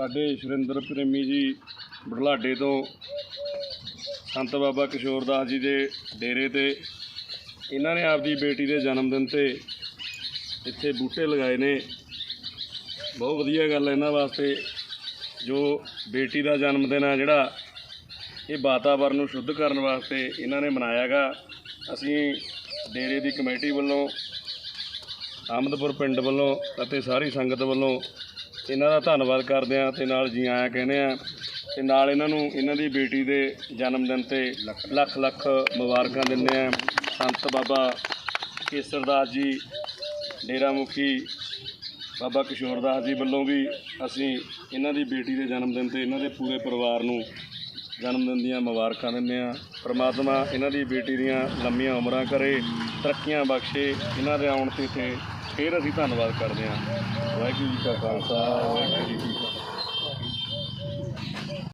ਸਾਡੇ ਸੁਰਿੰਦਰ ਪ੍ਰੇਮੀ ਜੀ ਬੁਢਲਾਡੇ ਤੋਂ ਸੰਤ ਬਾਬਾ ਕਿਸ਼ੋਰ ਦਾਸ ਜੀ ਦੇ ਡੇਰੇ ਤੇ ਇਹਨਾਂ ਨੇ ਆਪਦੀ ਬੇਟੀ ਦੇ ਜਨਮ ਦਿਨ ਤੇ ਇੱਥੇ ਬੂਟੇ ਲਗਾਏ ਨੇ। ਬਹੁਤ ਵਧੀਆ ਗੱਲ ਹੈ ਇਹਨਾਂ ਵਾਸਤੇ। ਜੋ ਬੇਟੀ ਦਾ ਜਨਮ ਦਿਨ ਆ ਜਿਹੜਾ, ਇਹ ਵਾਤਾਵਰਨ ਨੂੰ ਸ਼ੁੱਧ ਕਰਨ ਵਾਸਤੇ ਇਹਨਾਂ ਨੇ ਮਨਾਇਆਗਾ। ਅਸੀਂ ਡੇਰੇ ਦੀ ਕਮੇਟੀ ਵੱਲੋਂ ਅਹਿਮਦਪੁਰ ਪਿੰਡ ਵੱਲੋਂ ਅਤੇ ਸਾਰੀ ਸੰਗਤ ਵੱਲੋਂ ਇਹਨਾਂ ਦਾ ਧੰਨਵਾਦ ਕਰਦੇ ਹਾਂ ਤੇ ਨਾਲ ਜੀ ਆਇਆਂ ਕਹਿੰਦੇ ਆ ਤੇ ਨਾਲ ਇਹਨਾਂ ਨੂੰ ਇਹਨਾਂ ਦੀ ਬੇਟੀ ਦੇ ਜਨਮ ਦਿਨ ਤੇ ਲੱਖ ਲੱਖ ਮੁਬਾਰਕਾਂ ਦਿੰਦੇ ਆ ਸੰਤ ਬਾਬਾ ਕੇਸਰਦਾਸ ਜੀ ਡੇਰਾ ਮੁਖੀ ਬਾਬਾ ਕਿਸ਼ੋਰ ਦਾਸ ਜੀ ਵੱਲੋਂ ਵੀ ਅਸੀਂ ਇਹਨਾਂ ਦੀ ਬੇਟੀ ਦੇ ਜਨਮ ਦਿਨ ਤੇ ਇਹਨਾਂ ਦੇ ਪੂਰੇ ਪਰਿਵਾਰ ਨੂੰ ਜਨਮ ਦਿਨ ਦੀਆਂ ਮੁਬਾਰਕਾਂ ਦਿੰਦੇ ਆ ਪ੍ਰਮਾਤਮਾ ਇਹਨਾਂ ਦੀ ਬੇਟੀ ਦੀਆਂ ਲੰਮੀਆਂ ਉਮਰਾਂ ਕਰੇ, ਤਰੱਕੀਆਂ ਬਖਸ਼ੇ, ਇਹਨਾਂ ਦੇ ਆਉਣ ਤੇ ਤੇ ਫਿਰ ਅਸੀਂ ਧੰਨਵਾਦ ਕਰਦੇ ਹਾਂ। ਵਾਹਿਗੁਰੂ ਜੀ ਕਾ ਖਾਲਸਾ ਵਾਹਿਗੁਰੂ ਜੀ ਕੀ ਫਤਿਹ।